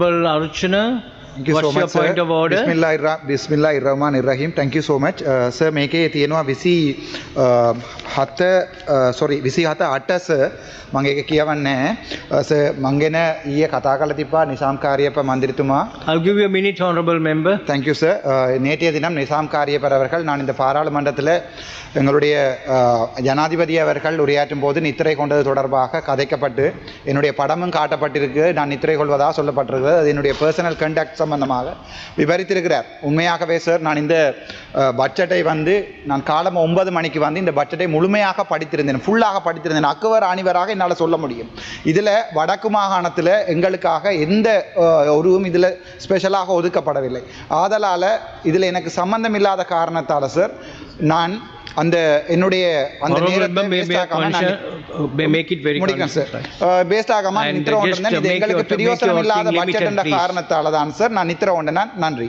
Honorable Archana, Thank you what's so your much, sir. point of order? Bismillahir Ra- Bismillahir Rahmanir Rahim. Thank you so much. Uh, sir මේකේ තියෙනවා 20 හත sorry 27 8 sir මම ඒක කියවන්නේ නැහැ. Uh, sir මං ගැන ඊයේ කතා කරලා තිබ්බා නිසාම් කාර්යප මන්දිරතුමා I'll give you a minute, Honorable Member. Thank you sir நேற்றைய தினம் நிசாம் காரியப்பர் அவர்கள் நான் இந்த பாராளுமன்றத்தில் எங்களுடைய அஹ், ஜனாதிபதி அவர்கள் உரையாற்றும் போது நித்திரை கொண்டது தொடர்பாக கதைக்கப்பட்டு என்னுடைய படமும் காட்டப்பட்டிருக்கு நான் நித்திரை கொள்வதாக சொல்லப்பட்டிருக்கிறது அது என்னுடைய பர்சனல் கண்டக்ட் சம்பந்தமாக விவரித்திருக்கிறார் உண்மையாகவே சார் நான் இந்த அஹ், பட்ஜெட்டை வந்து நான் காலம் ஒன்பது மணிக்கு வந்து இந்த பட்ஜெட்டை முழுமையாக படித்திருந்தேன் ஃபுல்லாக படித்திருந்தேன். அக்குவர் அணிவராக என்னால் சொல்ல முடியும். இதில் வடக்கு மாகாணத்தில் எங்களுக்காக எந்த ஒருவும் இதில் ஸ்பெஷலாக ஒதுக்கப்படவில்லை. ஆதலால் இதில் எனக்கு சம்பந்தம் இல்லாத காரணத்தால் சார் நான் அந்த என்னுடைய அந்த நேரத்தை very முடிக்கிறேன் சார். பேஸ்ட் ஆகாம And நித்திர ஒன்றேன். இது எங்களுக்கு பிரியோசனம் இல்லாத பட்ஜெட் என்ற. காரணத்தால தான் சார் நான் நித்திர ஒன்றேன்? நன்றி.